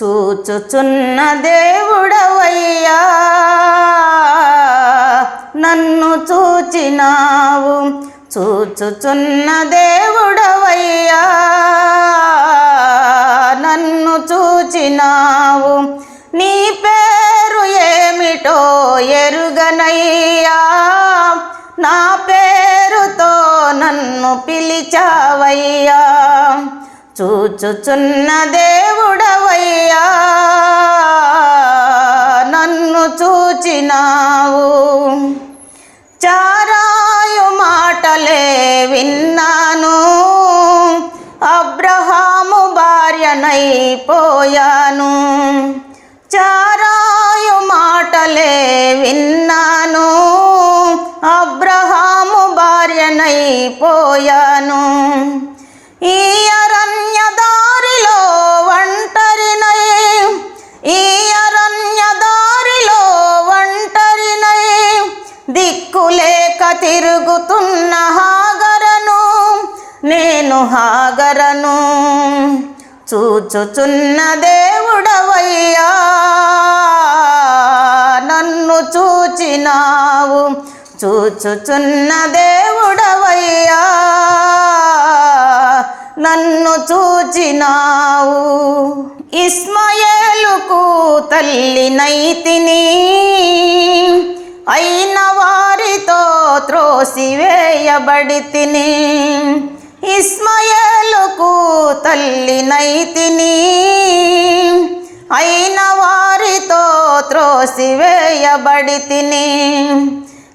చూచుచున్న దేవుడవయ్యా నన్ను చూచినావు. చూచుచున్న దేవుడవయ్యా నన్ను చూచినావు. నీ పేరు ఏమిటో ఎరుగనయ్యా నా పేరుతో నన్ను పిలిచావయ్యా. చూచుచున్న దయా నన్ను చూచినావు. చారాయు మాటలే విన్నాను. అబ్రహాము భార్యనైపోయాను చారాయు మాటలే విన్నాను. అబ్రహాము భార్యనైపోయాను ఈ అరణ్య దారిలో వంట తిరుగుతున్న హాగరను నేను హాగరను చూచుచున్న దేవుడవయ్యా. నన్ను చూచినావు చూచుచున్న దేవుడవయ్యా. నన్ను చూచినావు ఇస్మయేలుకు తల్లి నైతిని అయిన వారితో త్రోసివేయబడి తిని ఇస్మయలకు తల్లి నైతిని. అయిన వారితో త్రోసివేయబడి తిని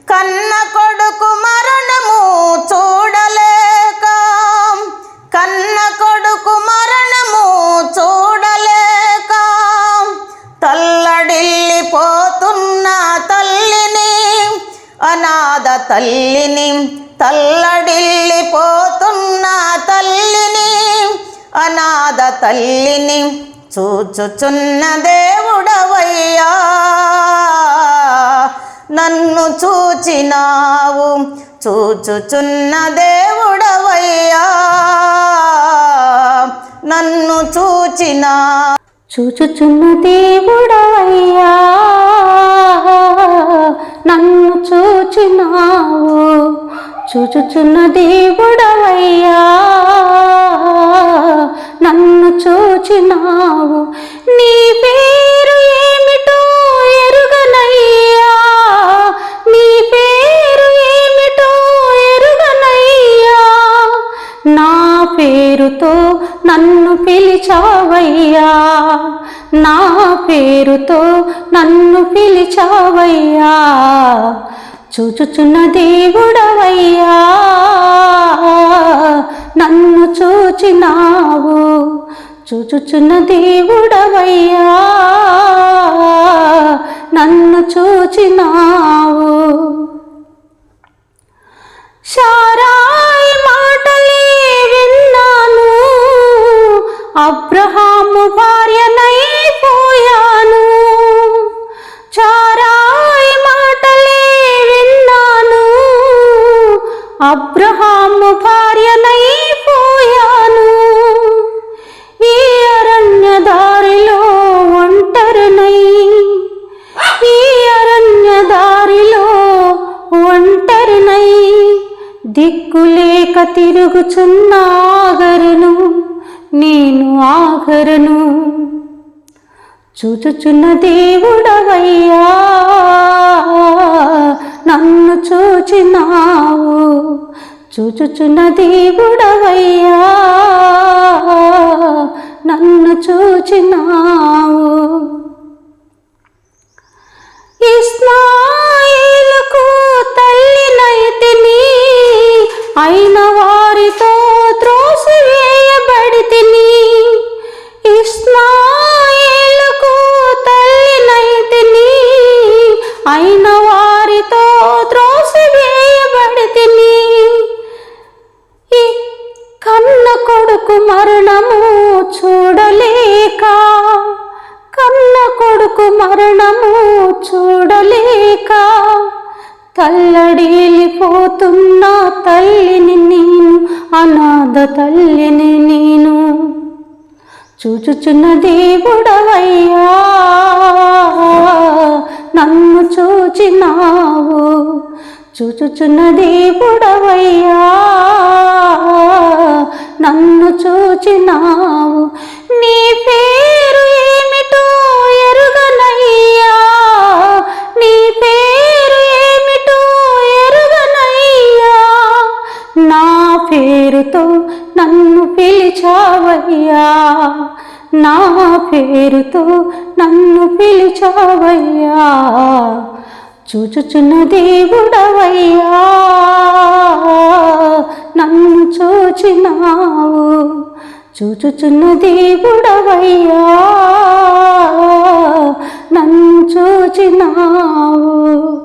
కన్న కొడుకు మరణము చూడ తల్లిని తల్లడిల్లిపోతున్న తల్లిని అనాథ తల్లిని చూచుచున్న దేవుడవయ్యా. నన్ను చూచినావు చూచుచున్న దేవుడవయ్యా. నన్ను చూచినా చూచుచున్న దేవుడవయ్యా. చూచుచున్న దేవుడవయ్యా నన్ను చూచినావు. నీ పేరు ఏమిటో ఎరుగనయ్యా నీ పేరు ఏమిటో ఎరుగనయ్యా. నా పేరుతో నన్ను పిలిచావయ్యా నా పేరుతో నన్ను పిలిచావయ్యా. చూచుచున్న దేవుడవయ్యా నన్ను చూచినావు. చూచుచున్న దేవుడవయ్యా నన్ను చూచినావు. శారాయి మాటలే విన్నాను. అబ్రహాము భార్యనై అబ్రహాము భార్యనైపోయాను ఈ అరణ్య దారిలో ఒంటరినై ఈ అరణ్య దారిలో ఒంటరినై దిక్కులేక తిరుగుచున్న ఆగరును నేను ఆగరును. చూచుచున్న దేవుడవయ్యా నన్ను చూచినావు. చూచుచున్న దేవుడవయ్యా. కొడుకు మరణము చూడలేక తల్లడిల్లిపోతున్న తల్లిని నేను అనాథ తల్లిని నేను చూచుచున్న దేవుడవయ్యా నన్ను చూచినావు. చూచుచున్న దేవుడవయ్యా నన్ను చూచినావు. నీ పేరు నా పేరుతో నన్ను పిలిచావయ్యా. చూచుచున్న దేవుడవయ్యా. నన్ను చూచినావు. చూచుచున్న దేవుడవయ్యా. నన్ను చూచినావు.